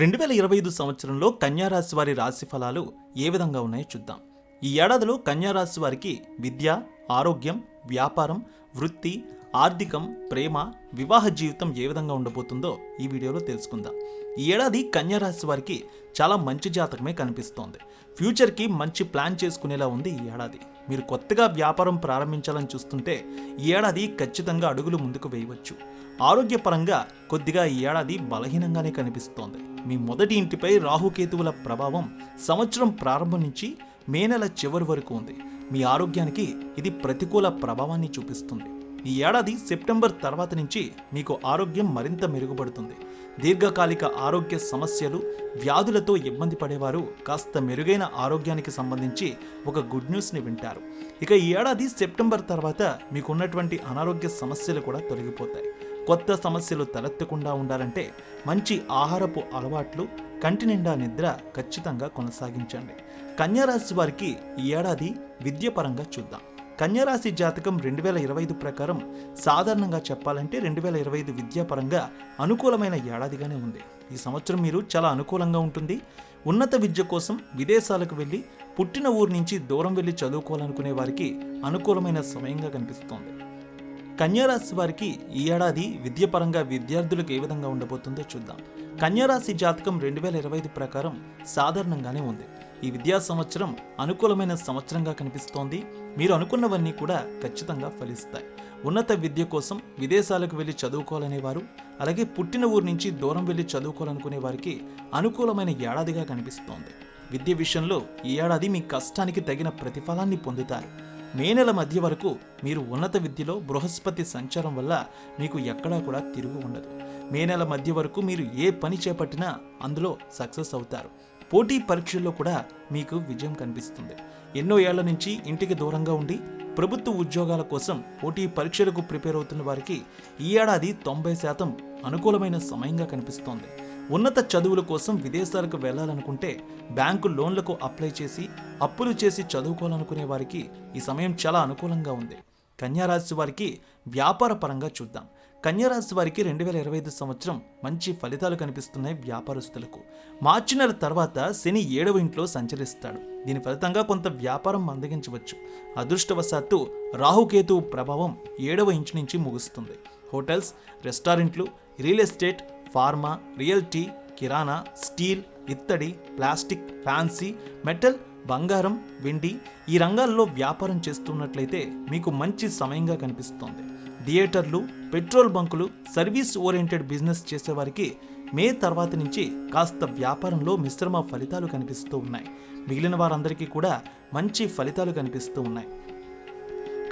రెండు వేల ఇరవై ఐదు సంవత్సరంలో కన్యారాశి వారి రాశి ఫలాలు ఏ విధంగా ఉన్నాయో చూద్దాం. ఈ ఏడాదిలో కన్యారాశి వారికి విద్య ఆరోగ్యం వ్యాపారం వృత్తి ఆర్థికం ప్రేమ వివాహ జీవితం ఏ విధంగా ఉండబోతుందో ఈ వీడియోలో తెలుసుకుందాం. ఈ ఏడాది కన్యారాశి వారికి చాలా మంచి జాతకమే కనిపిస్తోంది. ఫ్యూచర్కి మంచి ప్లాన్ చేసుకునేలా ఉంది ఈ ఏడాది. మీరు కొత్తగా వ్యాపారం ప్రారంభించాలని చూస్తుంటే ఈ ఏడాది ఖచ్చితంగా అడుగులు ముందుకు వేయవచ్చు. ఆరోగ్యపరంగా కొద్దిగా ఈ ఏడాది బలహీనంగానే కనిపిస్తోంది. మీ మొదటి ఇంటిపై రాహుకేతువుల ప్రభావం సంవత్సరం ప్రారంభం నుంచి మే నెల చివరి వరకు ఉంది. మీ ఆరోగ్యానికి ఇది ప్రతికూల ప్రభావాన్ని చూపిస్తుంది. ఈ ఏడాది సెప్టెంబర్ తర్వాత నుంచి మీకు ఆరోగ్యం మరింత మెరుగుపడుతుంది. దీర్ఘకాలిక ఆరోగ్య సమస్యలు వ్యాధులతో ఇబ్బంది పడేవారు కాస్త మెరుగైన ఆరోగ్యానికి సంబంధించి ఒక గుడ్ న్యూస్ని వింటారు. ఇక ఈ ఏడాది సెప్టెంబర్ తర్వాత మీకు ఉన్నటువంటి అనారోగ్య సమస్యలు కూడా తొలగిపోతాయి. కొత్త సమస్యలు తలెత్తకుండా ఉండాలంటే మంచి ఆహారపు అలవాట్లు కంటి నిండా నిద్ర ఖచ్చితంగా కొనసాగించండి. కన్యారాశి వారికి ఈ ఏడాది విద్యపరంగా చూద్దాం. కన్యారాశి జాతకం రెండు వేల ఇరవై ఐదు ప్రకారం సాధారణంగా చెప్పాలంటే రెండు వేల ఇరవై ఐదు విద్యాపరంగా అనుకూలమైన ఏడాదిగానే ఉంది. ఈ సంవత్సరం మీరు చాలా అనుకూలంగా ఉంటుంది. ఉన్నత విద్య కోసం విదేశాలకు వెళ్ళి పుట్టిన ఊరు నుంచి దూరం వెళ్ళి చదువుకోవాలనుకునే వారికి అనుకూలమైన సమయంగా కనిపిస్తోంది. కన్యారాశి వారికి ఈ ఏడాది విద్యపరంగా విద్యార్థులకు ఏ విధంగా ఉండబోతుందో చూద్దాం. కన్యారాశి జాతకం రెండు వేల ఇరవై ఐదు ప్రకారం సాధారణంగానే ఉంది. ఈ విద్యా సంవత్సరం అనుకూలమైన సంవత్సరంగా కనిపిస్తోంది. మీరు అనుకున్నవన్నీ కూడా ఖచ్చితంగా ఫలిస్తాయి. ఉన్నత విద్య కోసం విదేశాలకు వెళ్ళి చదువుకోవాలనే వారు అలాగే పుట్టిన ఊరు నుంచి దూరం వెళ్ళి చదువుకోవాలనుకునే వారికి అనుకూలమైన ఏడాదిగా కనిపిస్తోంది. విద్య విషయంలో ఈ ఏడాది మీ కష్టానికి తగిన ప్రతిఫలాన్ని పొందుతారు. మే నెల మధ్య వరకు మీరు ఉన్నత విద్యలో బృహస్పతి సంచారం వల్ల మీకు ఎక్కడా కూడా తిరుగు ఉండదు. మే నెల మధ్య వరకు మీరు ఏ పని చేపట్టినా అందులో సక్సెస్ అవుతారు. పోటీ పరీక్షల్లో కూడా మీకు విజయం కనిపిస్తుంది. ఎన్నో ఏళ్ళ నుంచి ఇంటికి దూరంగా ఉండి ప్రభుత్వ ఉద్యోగాల కోసం పోటీ పరీక్షలకు ప్రిపేర్ అవుతున్న వారికి ఈ ఏడాది తొంభై శాతం అనుకూలమైన సమయంగా కనిపిస్తోంది. ఉన్నత చదువుల కోసం విదేశాలకు వెళ్ళాలనుకుంటే బ్యాంకు లోన్లకు అప్లై చేసి అప్పులు చేసి చదువుకోవాలనుకునే వారికి ఈ సమయం చాలా అనుకూలంగా ఉంది. కన్యారాశి వారికి వ్యాపార పరంగా చూద్దాం. కన్యారాశి వారికి రెండు వేల ఇరవై ఐదు సంవత్సరం మంచి ఫలితాలు కనిపిస్తున్నాయి వ్యాపారస్తులకు. మార్చి నెల తర్వాత శని ఏడవ ఇంట్లో సంచరిస్తాడు. దీని ఫలితంగా కొంత వ్యాపారం మందగించవచ్చు. అదృష్టవశాత్తు రాహుకేతు ప్రభావం ఏడవ ఇంచు నుంచి ముగుస్తుంది. హోటల్స్ రెస్టారెంట్లు రియల్ ఎస్టేట్ ఫార్మా రియల్టీ కిరాణా స్టీల్ ఇత్తడి ప్లాస్టిక్ ఫ్యాన్సీ మెటల్ బంగారం వెండి ఈ రంగాల్లో వ్యాపారం చేస్తున్నట్లయితే మీకు మంచి సమయంగా కనిపిస్తోంది. థియేటర్లు పెట్రోల్ బంకులు సర్వీస్ ఓరియంటెడ్ బిజినెస్ చేసేవారికి మే తర్వాత నుంచి కాస్త వ్యాపారంలో మిశ్రమ ఫలితాలు కనిపిస్తూ ఉన్నాయి. మిగిలిన వారందరికీ కూడా మంచి ఫలితాలు కనిపిస్తూ ఉన్నాయి.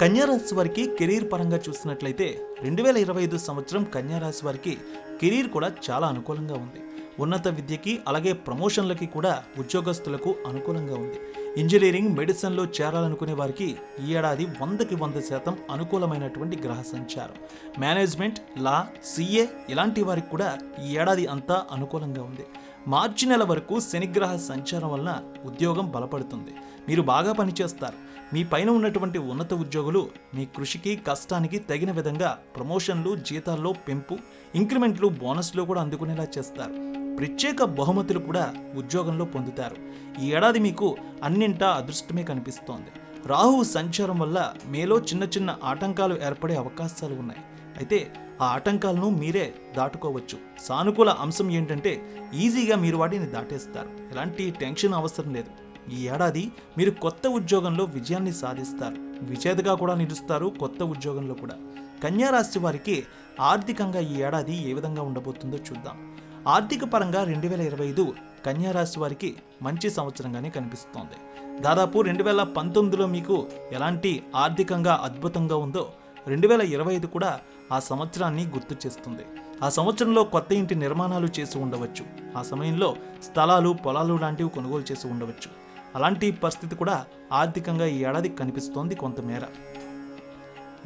కన్యారాశి వారికి కెరీర్ పరంగా చూసినట్లయితే రెండు వేల ఇరవై ఐదు సంవత్సరం కన్యారాశి వారికి కెరీర్ కూడా చాలా అనుకూలంగా ఉంది. ఉన్నత విద్యకి అలాగే ప్రమోషన్లకి కూడా ఉద్యోగస్తులకు అనుకూలంగా ఉంది. ఇంజనీరింగ్ మెడిసిన్లో చేరాలనుకునే వారికి ఈ ఏడాది వందకి వంద శాతం అనుకూలమైనటువంటి గ్రహ సంచారం. మేనేజ్మెంట్ లా సిఏ ఇలాంటి వారికి కూడా ఈ ఏడాది అంతా అనుకూలంగా ఉంది. మార్చి నెల వరకు శనిగ్రహ సంచారం వలన ఉద్యోగం బలపడుతుంది. మీరు బాగా పనిచేస్తారు. మీ పైన ఉన్నటువంటి ఉన్నత ఉద్యోగులు మీ కృషికి కష్టానికి తగిన విధంగా ప్రమోషన్లు జీతాల్లో పెంపు ఇంక్రిమెంట్లు బోనస్లు కూడా అందుకునేలా చేస్తారు. ప్రత్యేక బహుమతులు కూడా ఉద్యోగంలో పొందుతారు. ఈ ఏడాది మీకు అన్నింటా అదృష్టమే కనిపిస్తోంది. రాహువు సంచారం వల్ల మేలో చిన్న చిన్న ఆటంకాలు ఏర్పడే అవకాశాలు ఉన్నాయి. అయితే ఆ ఆటంకాలను మీరే దాటుకోవచ్చు. సానుకూల అంశం ఏంటంటే ఈజీగా మీరు వాటిని దాటేస్తారు. ఎలాంటి టెన్షన్ అవసరం లేదు. ఈ ఏడాది మీరు కొత్త ఉద్యోగంలో విజయాన్ని సాధిస్తారు. విజేతగా కూడా నిలుస్తారు కొత్త ఉద్యోగంలో కూడా. కన్యారాశి వారికి ఆర్థికంగా ఈ ఏడాది ఏ విధంగా ఉండబోతుందో చూద్దాం. ఆర్థిక పరంగా రెండు వేల ఇరవై ఐదు కన్యారాశి వారికి మంచి సంవత్సరంగానే కనిపిస్తోంది. దాదాపు రెండు వేల పంతొమ్మిదిలో మీకు ఎలాంటి ఆర్థికంగా అద్భుతంగా ఉందో రెండు వేల ఇరవై ఐదు కూడా ఆ సంవత్సరాన్ని గుర్తు చేస్తుంది. ఆ సంవత్సరంలో కొత్త ఇంటి నిర్మాణాలు చేసి ఉండవచ్చు. ఆ సమయంలో స్థలాలు పొలాలు లాంటివి కొనుగోలు చేసి ఉండవచ్చు. అలాంటి పరిస్థితి కూడా ఆర్థికంగా ఈ ఏడాది కనిపిస్తోంది కొంతమేర.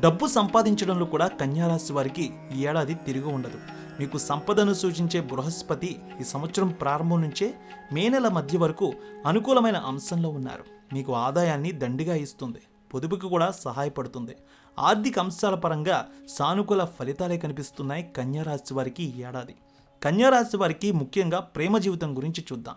డబ్బు సంపాదించడంలో కూడా కన్యారాశి వారికి ఈ ఏడాది తిరిగి ఉండదు. మీకు సంపదను సూచించే బృహస్పతి ఈ సంవత్సరం ప్రారంభం నుంచే మే నెల మధ్య వరకు అనుకూలమైన అంశంలో ఉన్నారు. మీకు ఆదాయాన్ని దండిగా ఇస్తుంది. పొదుపుకు కూడా సహాయపడుతుంది. ఆర్థిక అంశాల పరంగా సానుకూల ఫలితాలే కనిపిస్తున్నాయి కన్యారాశి వారికి ఈ ఏడాది. కన్యారాశి వారికి ముఖ్యంగా ప్రేమ జీవితం గురించి చూద్దాం.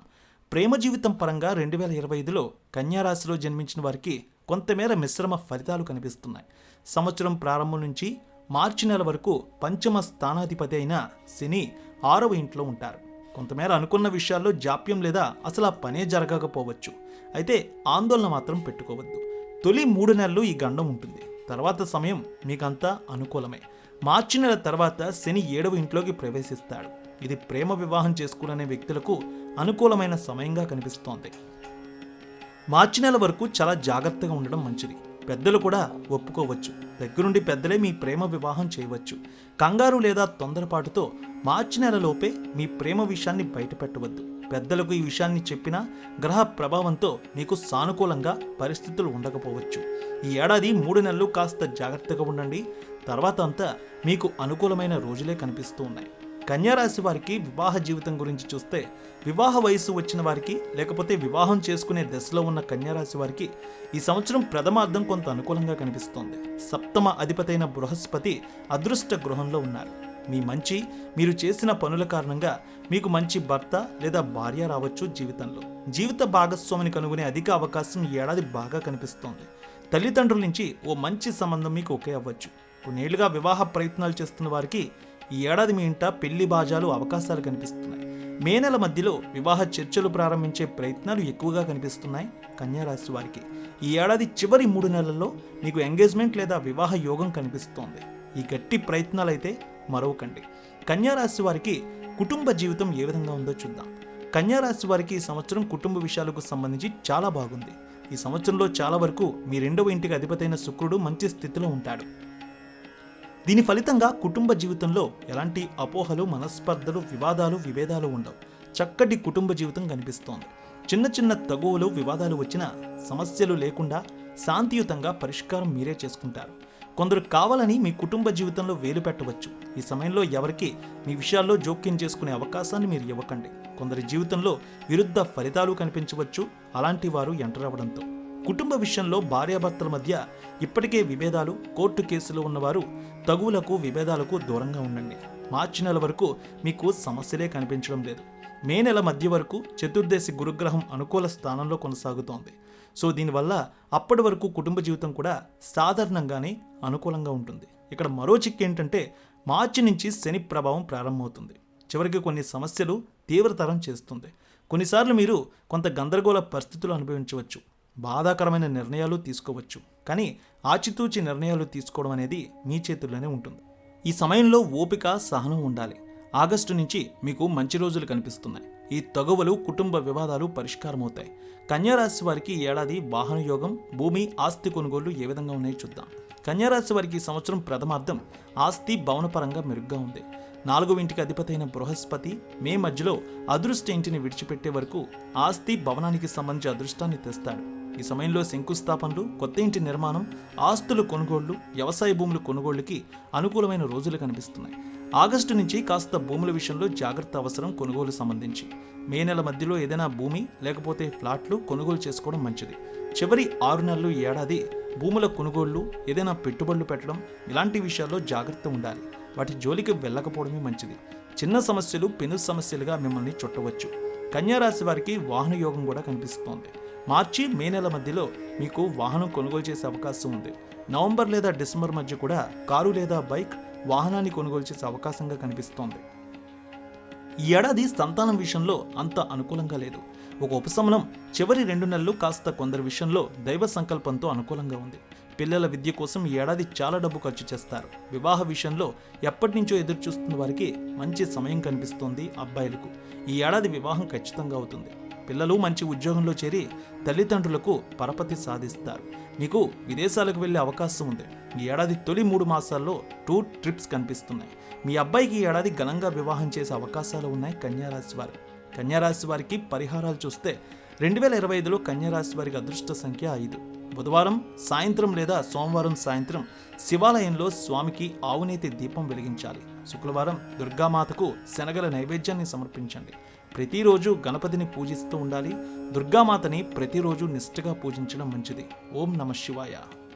ప్రేమ జీవితం పరంగా రెండు వేల ఇరవై ఐదులో కన్యారాశిలో జన్మించిన వారికి కొంతమేర మిశ్రమ ఫలితాలు కనిపిస్తున్నాయి. సంవత్సరం ప్రారంభం నుంచి మార్చి నెల వరకు పంచమ స్థానాధిపతి అయిన శని ఆరవ ఇంట్లో ఉంటారు. కొంతమేర అనుకున్న విషయాల్లో జాప్యం లేదా అసలు ఆ పనే జరగకపోవచ్చు. అయితే ఆందోళన మాత్రం పెట్టుకోవద్దు. తొలి మూడు నెలలు ఈ గండం ఉంటుంది. తర్వాత సమయం మీకంతా అనుకూలమే. మార్చి నెల తర్వాత శని ఏడవ ఇంట్లోకి ప్రవేశిస్తాడు. ఇది ప్రేమ వివాహం చేసుకునే వ్యక్తులకు అనుకూలమైన సమయంగా కనిపిస్తోంది. మార్చి నెల వరకు చాలా జాగ్రత్తగా ఉండడం మంచిది. పెద్దలు కూడా ఒప్పుకోవచ్చు. దగ్గరుండి పెద్దలే మీ ప్రేమ వివాహం చేయవచ్చు. కంగారు లేదా తొందరపాటుతో మార్చి నెలలోపే మీ ప్రేమ విషయాన్ని బయటపెట్టవద్దు. పెద్దలకు ఈ విషయాన్ని చెప్పినా గ్రహ ప్రభావంతో మీకు సానుకూలంగా పరిస్థితులు ఉండకపోవచ్చు. ఈ ఏడాది మూడు నెలలు కాస్త జాగ్రత్తగా ఉండండి. తర్వాత అంతా మీకు అనుకూలమైన రోజులే కనిపిస్తూ ఉన్నాయి. కన్యారాశి వారికి వివాహ జీవితం గురించి చూస్తే వివాహ వయసు వచ్చిన వారికి లేకపోతే వివాహం చేసుకునే దశలో ఉన్న కన్యారాశి వారికి ఈ సంవత్సరం ప్రథమార్థం కొంత అనుకూలంగా కనిపిస్తోంది. సప్తమ అధిపతైన బృహస్పతి అదృష్ట గృహంలో ఉన్నారు. మీ మంచి మీరు చేసిన పనుల కారణంగా మీకు మంచి భర్త లేదా భార్య రావచ్చు జీవితంలో. జీవిత భాగస్వామిని కనుగొనే అధిక అవకాశం ఈ ఏడాది బాగా కనిపిస్తోంది. తల్లిదండ్రుల నుంచి ఓ మంచి సంబంధం మీకు ఒకే అవ్వచ్చు. కొన్నేళ్ళుగా వివాహ ప్రయత్నాలు చేస్తున్న వారికి ఈ ఏడాది మీ ఇంట పెళ్ళి బాజాలు అవకాశాలు కనిపిస్తున్నాయి. మే నెల మధ్యలో వివాహ చర్చలు ప్రారంభించే ప్రయత్నాలు ఎక్కువగా కనిపిస్తున్నాయి కన్యారాశి వారికి. ఈ ఏడాది చివరి మూడు నెలల్లో మీకు ఎంగేజ్మెంట్ లేదా వివాహ యోగం కనిపిస్తోంది. ఈ గట్టి ప్రయత్నాలైతే మరవకండి. కన్యారాశి వారికి కుటుంబ జీవితం ఏ విధంగా ఉందో చూద్దాం. కన్యారాశి వారికి ఈ సంవత్సరం కుటుంబ విషయాలకు సంబంధించి చాలా బాగుంది. ఈ సంవత్సరంలో చాలా వరకు మీ రెండవ ఇంటికి అధిపతైన శుక్రుడు మంచి స్థితిలో ఉంటాడు. దీని ఫలితంగా కుటుంబ జీవితంలో ఎలాంటి అపోహలు మనస్పర్ధలు వివాదాలు విభేదాలు ఉండవు. చక్కటి కుటుంబ జీవితం కనిపిస్తోంది. చిన్న చిన్న తగువలు వివాదాలు వచ్చినా సమస్యలు లేకుండా శాంతియుతంగా పరిష్కారం మీరే చేసుకుంటారు. కొందరు కావాలని మీ కుటుంబ జీవితంలో వేలు పెట్టవచ్చు. ఈ సమయంలో ఎవరికి మీ విషయాల్లో జోక్యం చేసుకునే అవకాశాన్ని మీరు ఇవ్వకండి. కొందరి జీవితంలో విరుద్ధ ఫలితాలు కనిపించవచ్చు. అలాంటి వారు ఎంటర్ అవ్వడంతో. కుటుంబ విషయంలో భార్యాభర్తల మధ్య ఇప్పటికే విభేదాలు కోర్టు కేసులు ఉన్నవారు తగువులకు విభేదాలకు దూరంగా ఉండండి. మార్చి నెల వరకు మీకు సమస్యలే కనిపించడం లేదు. మే నెల మధ్య వరకు చతుర్దశి గురుగ్రహం అనుకూల స్థానంలో కొనసాగుతోంది. సో దీనివల్ల అప్పటి వరకు కుటుంబ జీవితం కూడా సాధారణంగానే అనుకూలంగా ఉంటుంది. ఇక్కడ మరో చిక్ ఏంటంటే మార్చి నుంచి శని ప్రభావం ప్రారంభమవుతుంది. చివరికి కొన్ని సమస్యలు తీవ్రతరం చేస్తుంది. కొన్నిసార్లు మీరు కొంత గందరగోళ పరిస్థితులు అనుభవించవచ్చు. బాధాకరమైన నిర్ణయాలు తీసుకోవచ్చు. కానీ ఆచితూచి నిర్ణయాలు తీసుకోవడం అనేది మీ చేతుల్లోనే ఉంటుంది. ఈ సమయంలో ఓపిక సహనం ఉండాలి. ఆగస్టు నుంచి మీకు మంచి రోజులు కనిపిస్తున్నాయి. ఈ తగువలు కుటుంబ వివాదాలు పరిష్కారమవుతాయి. కన్యారాశి వారికి ఏడాది వాహన యోగం భూమి ఆస్తి కొనుగోళ్ళు ఏ విధంగా ఉన్నాయో చూద్దాం. కన్యారాశి వారికి ఈ సంవత్సరం ప్రథమార్థం ఆస్తి భవనపరంగా మెరుగ్గా ఉంది. నాలుగవ ఇంటికి అధిపతైన బృహస్పతి మే మధ్యలో అదృష్ట ఇంటిని విడిచిపెట్టే వరకు ఆస్తి భవనానికి సంబంధించి అదృష్టాన్ని తెస్తాడు. ఈ సమయంలో శంకుస్థాపనలు కొత్త ఇంటి నిర్మాణం ఆస్తుల కొనుగోళ్ళు వ్యవసాయ భూముల కొనుగోళ్ళకి అనుకూలమైన రోజులు కనిపిస్తున్నాయి. ఆగస్టు నుంచి కాస్త భూముల విషయంలో జాగ్రత్త అవసరం కొనుగోలు సంబంధించి. మే నెల మధ్యలో ఏదైనా భూమి లేకపోతే ఫ్లాట్లు కొనుగోలు చేసుకోవడం మంచిది. చివరి ఆరు నెలలు ఏడాది భూముల కొనుగోళ్ళు ఏదైనా పెట్టుబడులు పెట్టడం ఇలాంటి విషయాల్లో జాగ్రత్త ఉండాలి. వాటి జోలికి వెళ్ళకపోవడమే మంచిది. చిన్న సమస్యలు పెను సమస్యలుగా మిమ్మల్ని చుట్టవచ్చు. కన్యారాశి వారికి వాహన యోగం కూడా కనిపిస్తోంది. మార్చి మే నెల మధ్యలో మీకు వాహనం కొనుగోలు చేసే అవకాశం ఉంది. నవంబర్ లేదా డిసెంబర్ మధ్య కూడా కారు లేదా బైక్ వాహనాన్ని కొనుగోలు చేసే అవకాశంగా కనిపిస్తోంది. ఈ ఏడాది సంతానం విషయంలో అంత అనుకూలంగా లేదు. ఒక ఉపశమనం చివరి రెండు నెలలు కాస్త కొందరి విషయంలో దైవ సంకల్పంతో అనుకూలంగా ఉంది. పిల్లల విద్య కోసం ఈ ఏడాది చాలా డబ్బు ఖర్చు చేస్తారు. వివాహ విషయంలో ఎప్పటి నుంచో ఎదురు చూస్తున్న వారికి మంచి సమయం కనిపిస్తోంది అబ్బాయిలకు. ఈ ఏడాది వివాహం ఖచ్చితంగా అవుతుంది. పిల్లలు మంచి ఉద్యోగంలో చేరి తల్లిదండ్రులకు పరపతి సాధిస్తారు. మీకు విదేశాలకు వెళ్ళే అవకాశం ఉంది. ఈ ఏడాది తొలి మూడు మాసాల్లో టూ ట్రిప్స్ కనిపిస్తున్నాయి. మీ అబ్బాయికి ఈ ఏడాది ఘనంగా వివాహం చేసే అవకాశాలు ఉన్నాయి కన్యారాశి వారు కన్యారాశి వారికి పరిహారాలు చూస్తే రెండు వేల ఇరవై ఐదులో కన్యారాశి వారికి అదృష్ట సంఖ్య ఐదు. బుధవారం సాయంత్రం లేదా సోమవారం సాయంత్రం శివాలయంలో స్వామికి ఆవునేతి దీపం వెలిగించాలి. శుక్రవారం దుర్గామాతకు శనగల నైవేద్యాన్ని సమర్పించండి. ప్రతిరోజు గణపతిని పూజిస్తూ ఉండాలి. దుర్గామాతని ప్రతిరోజు నిష్ఠగా పూజించడం మంచిది. ఓం నమ శివాయ.